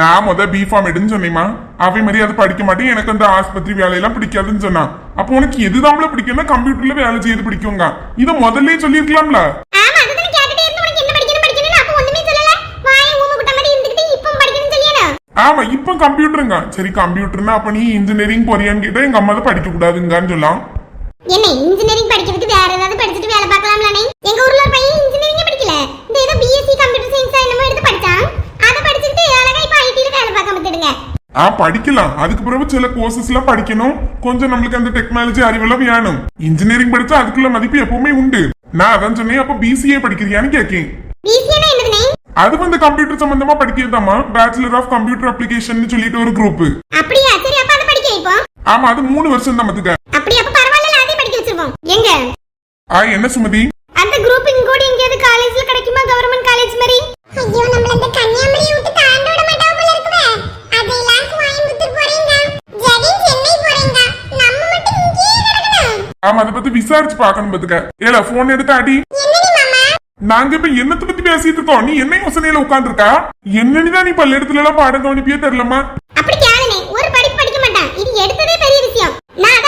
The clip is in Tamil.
நான் முத பி ஃபார்ம் எடுன்னு சொன்னேம்மா. அவை மாதிரி அதை படிக்க மாட்டேன். எனக்கு அந்த ஆஸ்பத்திரி வேலையெல்லாம் பிடிக்காதுன்னு சொன்னான். அப்போ உனக்கு எது தாமல பிடிக்கும்னா கம்ப்யூட்டர்ல வேலை செய்து பிடிக்குங்க இதை முதல்ல சொல்லியிருக்கலாம்ல? ஆமா இப்ப கம்ப்யூட்டருங்க சரி கம்ப்யூட்டர்னா அப்ப நீ இன்ஜினியரிங் போறியான்னு கேட்டா எங்க அம்மா படிக்க கூடாதுங்கன்னு சொல்லலாம் என்ன இன்ஜினியரிங் படிக்கிறதுக்கு வேற ஏதாவது படிச்சுட்டு வேலை பார்க்க ஆ படிக்கலாம். அதுக்கு பிறகு சில கோர்சஸ் எல்லாம் படிக்கணும். கொஞ்சம் நம்மளுக்கு அந்த டெக்னாலஜி அறிவெல்லாம் வேணும். இன்ஜினியரிங் படிச்சா அதுக்குள்ள மதிப்பு எப்பவுமே உண்டு. நான் அதான் சொன்னேன் அப்ப பிசிஏ படிக்கிறியான்னு கேட்கேன் அது வந்து கம்ப்யூட்டர் சம்பந்தமா படிக்கிறதாமா பேச்சுலர் ஆஃப் கம்ப்யூட்டர் அப்ளிகேஷன் சொல்லிட்டு ஒரு குரூப் அப்படியா? ஆமா அது மூணு வருஷம் தான் மத்துக்க. அப்படியே அப்ப எங்க? ஆ என்ன சுமதி? அந்த குரூப் இங்கோட எங்கயாவது காலேஜ்ல கிடைக்குமா? கவர்மெண்ட் காலேஜ் மாதிரி? ஐயோ நம்மள அந்த கன்னியாகுமரி விட்டு ஆமா அதை பத்தி விசாரிச்சு பாக்கணும் பாத்துக்க. ஏல போன் எடுத்து அடி. நாங்க இப்ப என்னத்த பத்தி பேசிட்டு இருக்கோம்? நீ என்ன யோசனையில உட்கார்ந்து இருக்கா என்னன்னு நீ பல்ல இடத்துல எல்லாம் பாடம் கவனிப்பே தெரியலமா அப்படி கேளுனே ஒரு படிப்பு படிக்க மாட்டான். இது எடுத்ததே பெரிய விஷயம். நான்